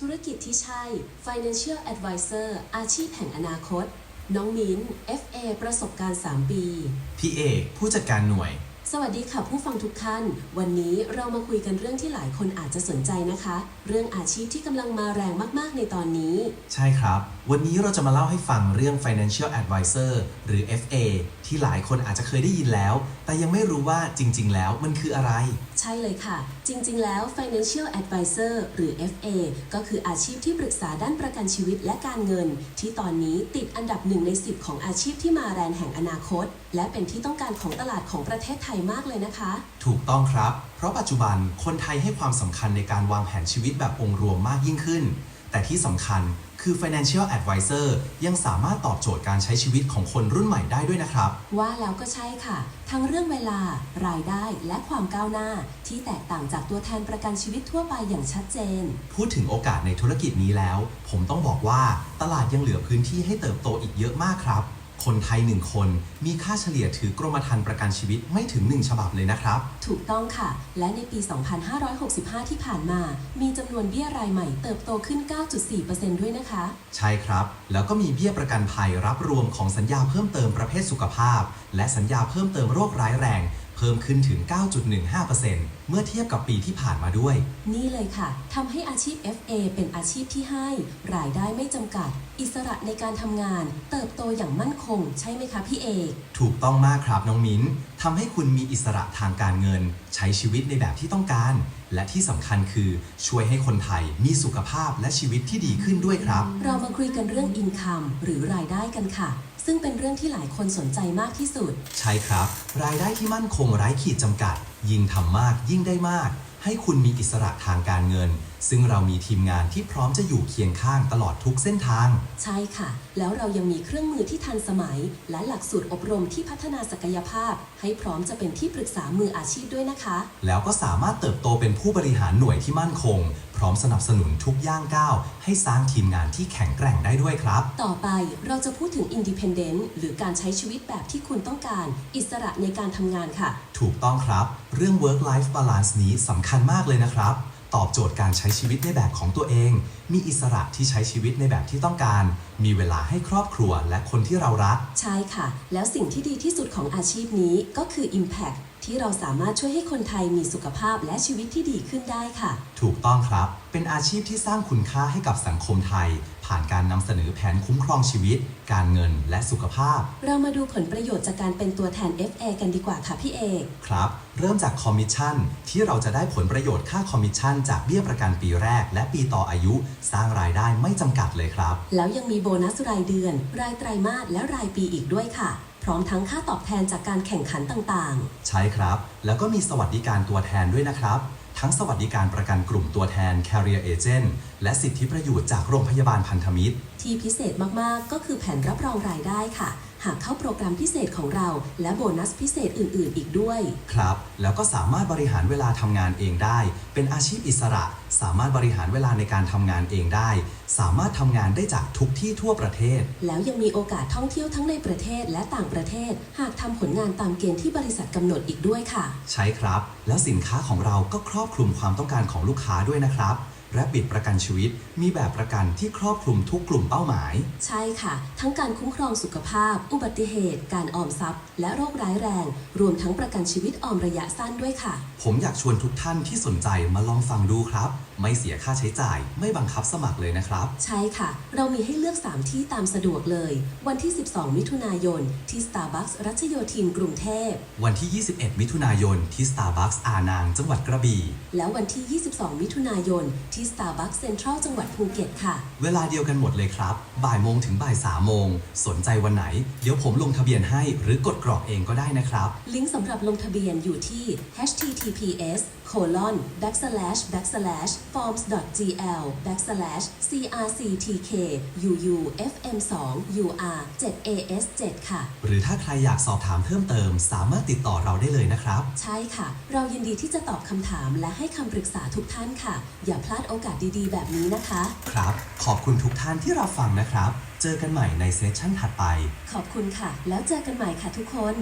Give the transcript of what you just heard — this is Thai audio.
ธุรกิจที่ใช่ Financial Advisor อาชีพแห่งอนาคต น้องมิ้น FA ประสบการณ์ 3 ปี พี่เอกผู้จัดการหน่วย สวัสดีค่ะผู้ฟังทุกท่าน วันนี้เรามาคุยกันเรื่องที่หลายคนอาจจะสนใจนะคะ เรื่องอาชีพที่กำลังมาแรงมากๆในตอนนี้ ใช่ครับ วันนี้เราจะมาเล่าให้ฟังเรื่อง Financial Advisor หรือ FA ที่หลายคนอาจจะเคยได้ยินแล้ว แต่ยังไม่รู้ว่าจริง ๆ แล้วมันคืออะไร ใช่เลยค่ะ จริง ๆ แล้ว Financial Advisor หรือ FA ก็คืออาชีพที่ปรึกษาด้านประกันชีวิตและการเงิน ที่ตอนนี้ติดอันดับหนึ่งใน 10 ของอาชีพที่มาแรงแห่งอนาคต และเป็นที่ต้องการของตลาดของประเทศไทยมากเลยนะคะ ถูกต้องครับ เพราะปัจจุบันคนไทยให้ความสำคัญในการวางแผนชีวิตแบบองค์รวมมากยิ่งขึ้น แต่ที่สำคัญคือ Financial Advisor ยังสามารถตอบโจทย์การใช้ชีวิตของคนรุ่นใหม่ได้ด้วยนะครับ ว่าแล้วก็ใช่ค่ะ ทั้งเรื่องเวลา รายได้และความก้าวหน้า ที่แตกต่างจากตัวแทนประกันชีวิตทั่วไปอย่างชัดเจน พูดถึงโอกาสในธุรกิจนี้แล้ว ผมต้องบอกว่าตลาดยังเหลือพื้นที่ให้เติบโตอีกเยอะมากครับ คนไทยหนึ่งคน มีค่าเฉลี่ยถือกรมธรรม์ประกันชีวิตไม่ถึง 1 ฉบับเลยนะครับ ถูกต้องค่ะ และในปี 2565 ที่ผ่านมา มีจำนวนเบี้ยรายใหม่เติบโตขึ้น 9.4%ด้วยนะคะ ใช่ครับ แล้วก็มีเบี้ยประกันภัยรับรวมของสัญญาเพิ่มเติมประเภทสุขภาพ และสัญญาเพิ่มเติมโรคร้ายแรง เพิ่มขึ้นถึง 9.15%เมื่อเทียบกับปีที่ผ่านมาด้วย นี่เลยค่ะทำให้อาชีพ FA เป็นอาชีพที่ให้ รายได้ไม่จำกัด อิสระในการทำงาน เติบโตอย่างมั่นคง ใช่ไหมคะพี่เอก ถูกต้องมากครับน้องมิ้น ทำให้คุณมีอิสระทางการเงิน ใช้ชีวิตในแบบที่ต้องการ และที่สำคัญคือช่วยให้คนไทยมีสุขภาพและชีวิตที่ดีขึ้นด้วยครับ เรามาคุยกันเรื่อง income หรือรายได้กันค่ะ ซึ่งเป็นเรื่องที่หลายคนสนใจมากที่สุด ใช่ครับ รายได้ที่มั่นคงไร้ขีดจำกัด ยิ่งทำมากยิ่งได้มาก ให้คุณมีอิสระทางการเงิน ซึ่งเรามีทีมงานที่พร้อมจะอยู่เคียงข้างตลอดทุกเส้นทาง ใช่ค่ะ แล้วเรายังมีเครื่องมือที่ทันสมัย และหลักสูตรอบรมที่พัฒนาศักยภาพ ให้พร้อมจะเป็นที่ปรึกษามืออาชีพด้วยนะคะ แล้วก็สามารถเติบโตเป็นผู้บริหารหน่วยที่มั่นคง พร้อมสนับสนุนทุกย่างก้าวให้สร้างทีมงานที่แข็งแกร่งได้ด้วยครับ ต่อไปเราจะพูดถึง independent หรือการใช้ชีวิตแบบที่คุณต้องการ อิสระในการทำงานค่ะ ถูกต้องครับ เรื่อง work life balance นี้สำคัญมากเลยนะครับ ตอบโจทย์การใช้ชีวิตในแบบของตัวเอง มีอิสระที่ใช้ชีวิตในแบบที่ต้องการ มีเวลาให้ครอบครัวและคนที่เรารัก ใช่ค่ะ แล้วสิ่งที่ดีที่สุดของอาชีพนี้ก็คือ impact ที่เราสามารถช่วยให้คนไทยมีสุขภาพและชีวิตที่ดีขึ้นได้ค่ะ ถูกต้องครับ เป็นอาชีพที่สร้างคุณค่าให้กับสังคมไทย ผ่านการนำเสนอแผนคุ้มครองชีวิต การเงินและสุขภาพ เรามาดูผลประโยชน์จากการเป็นตัวแทน FA กันดีกว่าค่ะพี่เอกครับ เริ่มจากคอมมิชชั่นที่เราจะได้ผลประโยชน์ค่าคอมมิชชั่นจากเบี้ยประกันปีแรก และปีต่ออายุ สร้างรายได้ไม่จำกัดเลยครับ แล้วยังมีโบนัสรายเดือน รายไตรมาสและรายปีอีกด้วยค่ะพร้อมทั้งค่าตอบแทนจากการแข่งขันต่างใช่ครับ แล้วก็มีสวัสดิการตัวแทนด้วยนะครับ ทั้งสวัสดิการประกันกลุ่มตัวแทน Carrier Agent และสิทธิประโยชน์จากโรงพยาบาลพันธมิตร ที่พิเศษมาก ๆ ก็คือแผนรับรองรายได้ค่ะ หากเข้าโปรแกรมพิเศษของเรา และโบนัสพิเศษอื่น ๆ อีกด้วย ครับ แล้วก็สามารถบริหารเวลาทำงานเองได้ เป็นอาชีพอิสระ สามารถบริหารเวลาในการทำงานเองได้ สามารถทำงานได้จากทุกที่ทั่วประเทศ แล้วยังมีโอกาสท่องเที่ยวทั้งในประเทศและต่างประเทศ หากทำผลงานตามเกณฑ์ที่บริษัทกำหนดอีกด้วยค่ะ ใช่ครับ แล้วสินค้าของเราก็ครอบคลุมความต้องการของลูกค้าด้วยนะครับ และบิดประกันชีวิต มีแบบประกันที่ครอบคลุมทุกกลุ่มเป้าหมาย ใช่ค่ะ ทั้งการคุ้มครองสุขภาพ อุบัติเหตุ การออมทรัพย์ และโรคร้ายแรง รวมทั้งประกันชีวิตออมระยะสั้นด้วยค่ะ ผมอยากชวนทุกท่านที่สนใจมาลองฟังดูครับ ไม่เสียค่าใช้จ่าย ไม่บังคับสมัครเลยนะครับ ใช่ค่ะ เรามีให้เลือก 3 ที่ตามสะดวกเลย วันที่ 12 มิถุนายน ที่ Starbucks รัชโยธินกรุงเทพ วันที่ 21 มิถุนายน ที่ Starbucks อานาง จังหวัดกระบี่ แล้ววันที่ 22 มิถุนายน ที่ Starbucks Central จังหวัดภูเก็ตค่ะ เวลาเดียวกันหมดเลยครับ บ่ายโมงถึงบ่ายสามโมง สนใจวันไหน เดี๋ยวผมลงทะเบียนให้ หรือกดกรอกเองก็ได้นะครับ ลิงก์สำหรับลงทะเบียนอยู่ที่ https colon backslash backslash forms gl backslash crctk uufm 2 ur 7 as 7ค่ะ หรือถ้าใครอยากสอบถามเพิ่มเติม สามารถติดต่อเราได้เลยนะครับ ใช่ค่ะ เรายินดีที่จะตอบคำถามและให้คำปรึกษาทุกท่านค่ะ อย่าพลาดโอกาสดีๆ แบบนี้นะคะ ครับ ขอบคุณทุกท่านที่รับฟังนะครับ เจอกันใหม่ในเซสชั่นถัดไป ขอบคุณค่ะ แล้วเจอกันใหม่ค่ะทุกคน